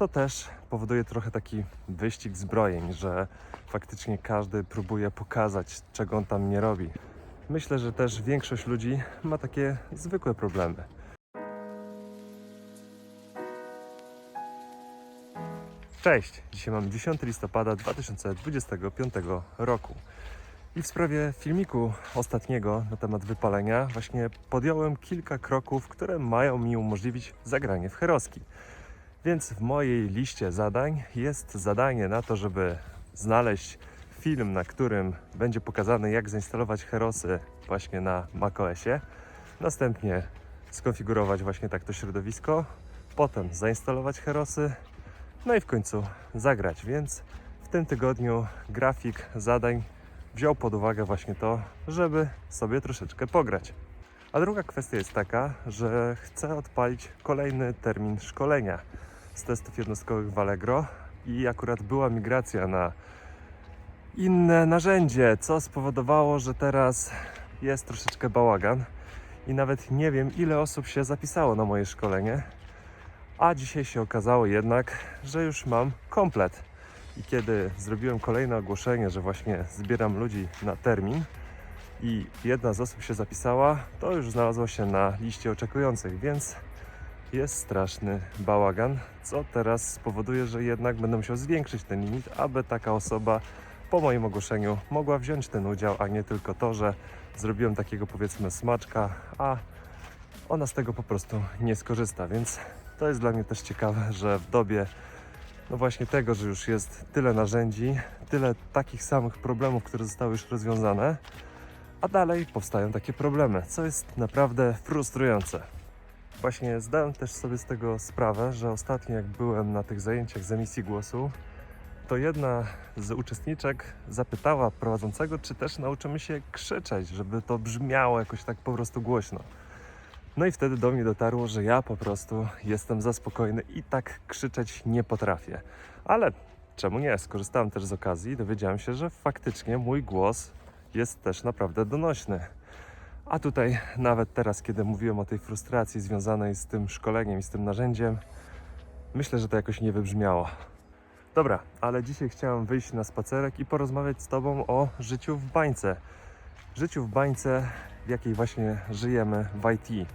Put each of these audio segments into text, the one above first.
to też powoduje trochę taki wyścig zbrojeń, że faktycznie każdy próbuje pokazać, czego on tam nie robi. Myślę, że też większość ludzi ma takie zwykłe problemy. Cześć! Dzisiaj mam 10 listopada 2025 roku. I w sprawie filmiku ostatniego na temat wypalenia właśnie podjąłem kilka kroków, które mają mi umożliwić zagranie w Heroski. Więc w mojej liście zadań jest zadanie na to, żeby znaleźć film, na którym będzie pokazane jak zainstalować Herosy właśnie na macOSie. Następnie skonfigurować właśnie tak to środowisko, potem zainstalować Herosy, no i w końcu zagrać. Więc w tym tygodniu grafik zadań wziął pod uwagę właśnie to, żeby sobie troszeczkę pograć. A druga kwestia jest taka, że chcę odpalić kolejny termin szkolenia z testów jednostkowych w Allegro i akurat była migracja na inne narzędzie, co spowodowało, że teraz jest troszeczkę bałagan i nawet nie wiem ile osób się zapisało na moje szkolenie, a dzisiaj się okazało jednak, że już mam komplet. I kiedy zrobiłem kolejne ogłoszenie, że właśnie zbieram ludzi na termin i jedna z osób się zapisała, to już znalazła się na liście oczekujących, więc jest straszny bałagan, co teraz spowoduje, że jednak będę musiał zwiększyć ten limit, aby taka osoba po moim ogłoszeniu mogła wziąć ten udział, a nie tylko to, że zrobiłem takiego powiedzmy smaczka, a ona z tego po prostu nie skorzysta, więc to jest dla mnie też ciekawe, że w dobie no właśnie tego, że już jest tyle narzędzi, tyle takich samych problemów, które zostały już rozwiązane, a dalej powstają takie problemy, co jest naprawdę frustrujące. Właśnie zdałem też sobie z tego sprawę, że ostatnio jak byłem na tych zajęciach z emisji głosu, to jedna z uczestniczek zapytała prowadzącego, czy też nauczymy się krzyczeć, żeby to brzmiało jakoś tak po prostu głośno. No i wtedy do mnie dotarło, że ja po prostu jestem za spokojny i tak krzyczeć nie potrafię. Ale czemu nie? Skorzystałem też z okazji i dowiedziałem się, że faktycznie mój głos jest też naprawdę donośny. A tutaj nawet teraz, kiedy mówiłem o tej frustracji związanej z tym szkoleniem i z tym narzędziem, myślę, że to jakoś nie wybrzmiało. Dobra, ale dzisiaj chciałem wyjść na spacerek i porozmawiać z Tobą o życiu w bańce. Życiu w bańce, w jakiej właśnie żyjemy w IT.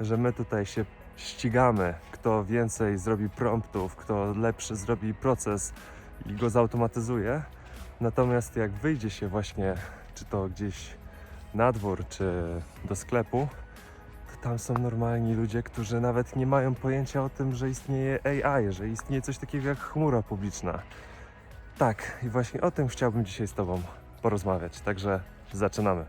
Że my tutaj się ścigamy, kto więcej zrobi promptów, kto lepszy zrobi proces i go zautomatyzuje. Natomiast jak wyjdzie się właśnie, czy to gdzieś na dwór, czy do sklepu, to tam są normalni ludzie, którzy nawet nie mają pojęcia o tym, że istnieje AI, że istnieje coś takiego jak chmura publiczna. Tak, i właśnie o tym chciałbym dzisiaj z Tobą porozmawiać. Także zaczynamy.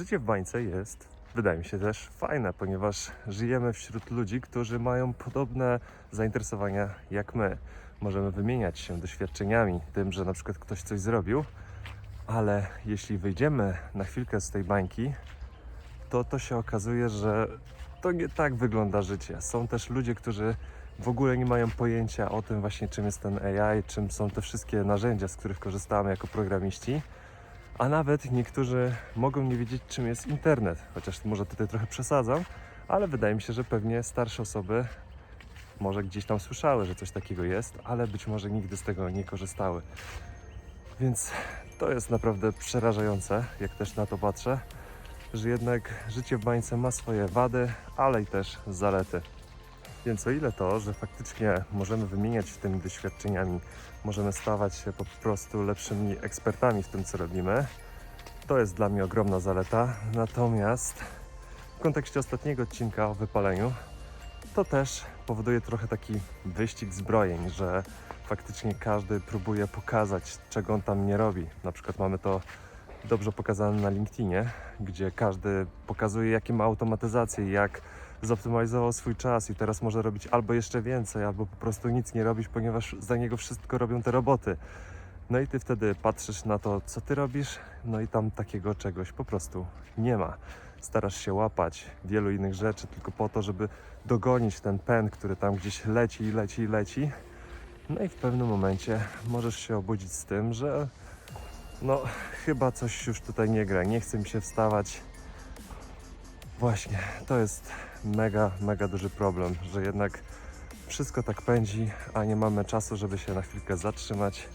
Życie w bańce jest, wydaje mi się też fajne, ponieważ żyjemy wśród ludzi, którzy mają podobne zainteresowania jak my. Możemy wymieniać się doświadczeniami, tym, że na przykład ktoś coś zrobił, ale jeśli wyjdziemy na chwilkę z tej bańki, to to się okazuje, że to nie tak wygląda życie. Są też ludzie, którzy w ogóle nie mają pojęcia o tym właśnie, czym jest ten AI, czym są te wszystkie narzędzia, z których korzystamy jako programiści. A nawet niektórzy mogą nie wiedzieć, czym jest internet, chociaż może tutaj trochę przesadzam, ale wydaje mi się, że pewnie starsze osoby może gdzieś tam słyszały, że coś takiego jest, ale być może nigdy z tego nie korzystały. Więc to jest naprawdę przerażające, jak też na to patrzę, że jednak życie w bańce ma swoje wady, ale i też zalety. Więc o ile to, że faktycznie możemy wymieniać tymi doświadczeniami, możemy stawać się po prostu lepszymi ekspertami w tym, co robimy, to jest dla mnie ogromna zaleta. Natomiast w kontekście ostatniego odcinka o wypaleniu, to też powoduje trochę taki wyścig zbrojeń, że faktycznie każdy próbuje pokazać, czego on tam nie robi. Na przykład mamy to dobrze pokazane na LinkedInie, gdzie każdy pokazuje, jakie ma automatyzację, jak zoptymalizował swój czas i teraz może robić albo jeszcze więcej, albo po prostu nic nie robić, ponieważ za niego wszystko robią te roboty. No i ty wtedy patrzysz na to, co ty robisz, no i tam takiego czegoś po prostu nie ma. Starasz się łapać wielu innych rzeczy tylko po to, żeby dogonić ten pen, który tam gdzieś leci, leci, leci. No i w pewnym momencie możesz się obudzić z tym, że no chyba coś już tutaj nie gra, nie chce mi się wstawać. Właśnie, to jest mega, mega duży problem, że jednak wszystko tak pędzi, a nie mamy czasu, żeby się na chwilkę zatrzymać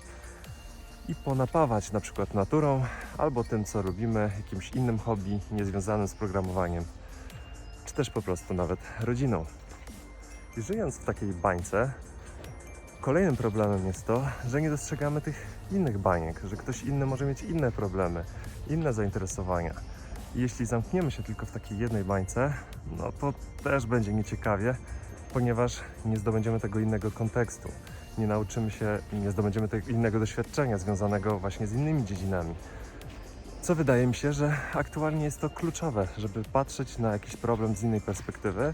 i ponapawać na przykład naturą albo tym, co robimy, jakimś innym hobby niezwiązanym z programowaniem, czy też po prostu nawet rodziną. I żyjąc w takiej bańce, kolejnym problemem jest to, że nie dostrzegamy tych innych baniek, że ktoś inny może mieć inne problemy, inne zainteresowania. I jeśli zamkniemy się tylko w takiej jednej bańce, no to też będzie nieciekawie, ponieważ nie zdobędziemy tego innego kontekstu nie nauczymy się, nie zdobędziemy tego innego doświadczenia związanego właśnie z innymi dziedzinami. Co wydaje mi się, że aktualnie jest to kluczowe, żeby patrzeć na jakiś problem z innej perspektywy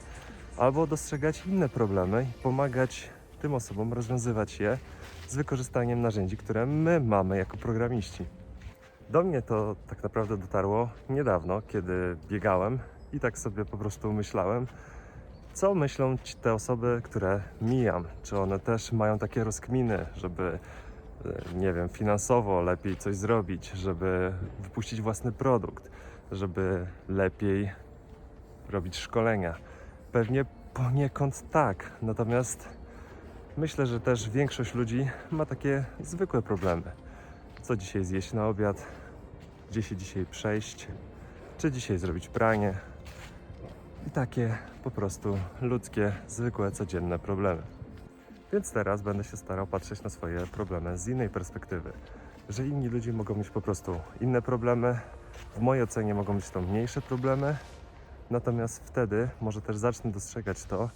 albo dostrzegać inne problemy i pomagać tym osobom rozwiązywać je z wykorzystaniem narzędzi, które my mamy jako programiści. Do mnie to tak naprawdę dotarło niedawno, kiedy biegałem i tak sobie po prostu myślałem, co myślą te osoby, które mijam? Czy one też mają takie rozkminy, żeby, e, nie wiem, finansowo lepiej coś zrobić, żeby wypuścić własny produkt, żeby lepiej robić szkolenia? Pewnie poniekąd tak, natomiast myślę, że też większość ludzi ma takie zwykłe problemy. Co dzisiaj zjeść na obiad? Gdzie się dzisiaj przejść? Czy dzisiaj zrobić pranie? I takie po prostu ludzkie, zwykłe, codzienne problemy. Więc teraz będę się starał patrzeć na swoje problemy z innej perspektywy. Że inni ludzie mogą mieć po prostu inne problemy, w mojej ocenie mogą być to mniejsze problemy, natomiast wtedy może też zacznę dostrzegać to,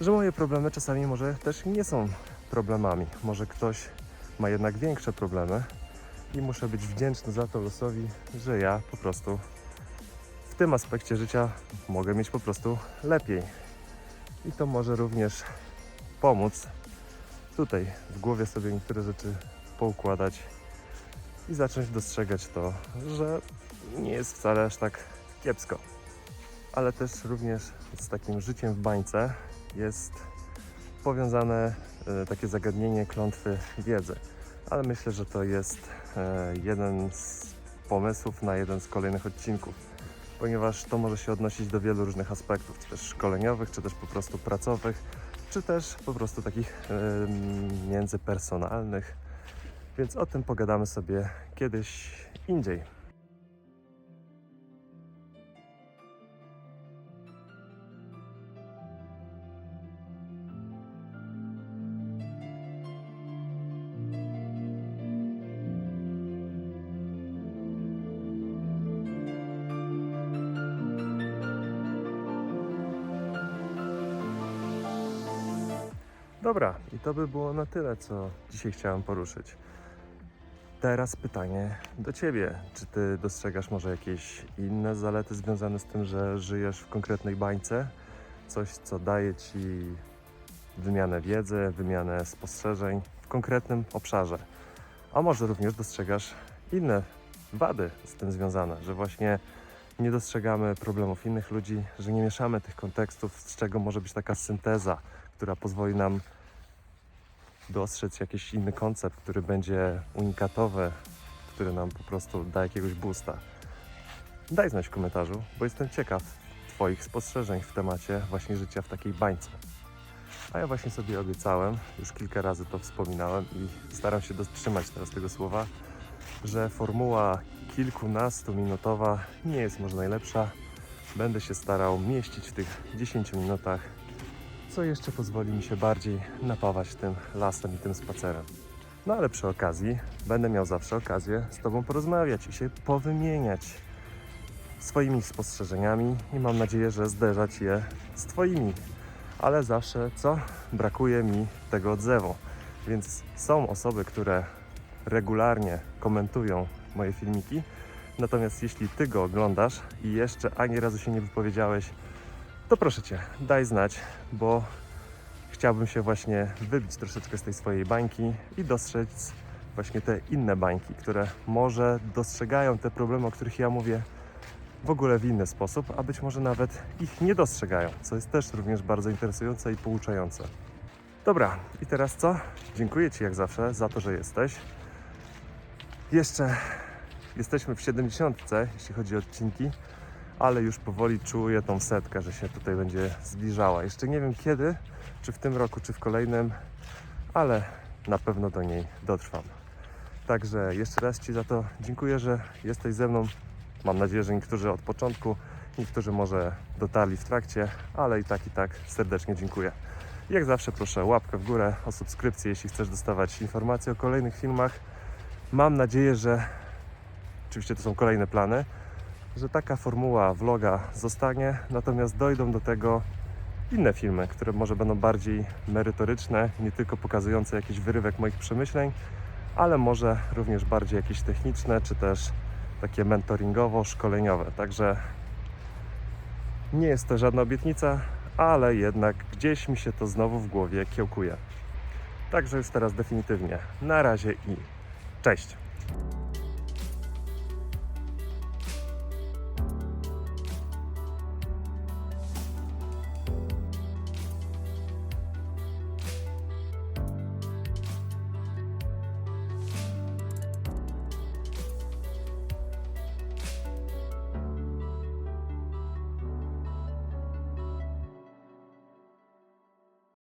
że moje problemy czasami może też nie są problemami. Może ktoś ma jednak większe problemy i muszę być wdzięczny za to losowi, że ja po prostu tym aspekcie życia mogę mieć po prostu lepiej. I to może również pomóc tutaj w głowie sobie niektóre rzeczy poukładać i zacząć dostrzegać to, że nie jest wcale aż tak kiepsko. Ale też również z takim życiem w bańce jest powiązane e, takie zagadnienie klątwy wiedzy. Ale myślę, że to jest e, jeden z pomysłów na jeden z kolejnych odcinków ponieważ to może się odnosić do wielu różnych aspektów, czy też szkoleniowych, czy też po prostu pracowych, czy też po prostu takich yy, międzypersonalnych. Więc o tym pogadamy sobie kiedyś indziej. Dobra, i to by było na tyle, co dzisiaj chciałem poruszyć. Teraz pytanie do Ciebie. Czy Ty dostrzegasz może jakieś inne zalety związane z tym, że żyjesz w konkretnej bańce? Coś, co daje Ci wymianę wiedzy, wymianę spostrzeżeń w konkretnym obszarze. A może również dostrzegasz inne wady z tym związane, że właśnie nie dostrzegamy problemów innych ludzi, że nie mieszamy tych kontekstów, z czego może być taka synteza, która pozwoli nam dostrzec jakiś inny koncept, który będzie unikatowy, który nam po prostu da jakiegoś boosta. Daj znać w komentarzu, bo jestem ciekaw Twoich spostrzeżeń w temacie właśnie życia w takiej bańce. A ja właśnie sobie obiecałem, już kilka razy to wspominałem i staram się dotrzymać teraz tego słowa, że formuła kilkunastominutowa nie jest może najlepsza. Będę się starał mieścić w tych 10 minutach co jeszcze pozwoli mi się bardziej napawać tym lasem i tym spacerem. No ale przy okazji będę miał zawsze okazję z Tobą porozmawiać i się powymieniać swoimi spostrzeżeniami i mam nadzieję, że zderzać je z Twoimi. Ale zawsze co? Brakuje mi tego odzewu. Więc są osoby, które regularnie komentują moje filmiki. Natomiast jeśli Ty go oglądasz i jeszcze ani razu się nie wypowiedziałeś, to proszę Cię, daj znać, bo chciałbym się właśnie wybić troszeczkę z tej swojej bańki i dostrzec właśnie te inne bańki, które może dostrzegają te problemy, o których ja mówię w ogóle w inny sposób, a być może nawet ich nie dostrzegają, co jest też również bardzo interesujące i pouczające. Dobra, i teraz co? Dziękuję Ci jak zawsze za to, że jesteś. Jeszcze jesteśmy w 70, jeśli chodzi o odcinki, ale już powoli czuję tą setkę, że się tutaj będzie zbliżała. Jeszcze nie wiem kiedy, czy w tym roku, czy w kolejnym, ale na pewno do niej dotrwam. Także jeszcze raz Ci za to dziękuję, że jesteś ze mną. Mam nadzieję, że niektórzy od początku, niektórzy może dotarli w trakcie, ale i tak, i tak serdecznie dziękuję. Jak zawsze proszę łapkę w górę, o subskrypcję, jeśli chcesz dostawać informacje o kolejnych filmach. Mam nadzieję, że oczywiście to są kolejne plany, że taka formuła vloga zostanie, natomiast dojdą do tego inne filmy, które może będą bardziej merytoryczne, nie tylko pokazujące jakiś wyrywek moich przemyśleń, ale może również bardziej jakieś techniczne, czy też takie mentoringowo-szkoleniowe. Także nie jest to żadna obietnica, ale jednak gdzieś mi się to znowu w głowie kiełkuje. Także już teraz definitywnie. Na razie i cześć!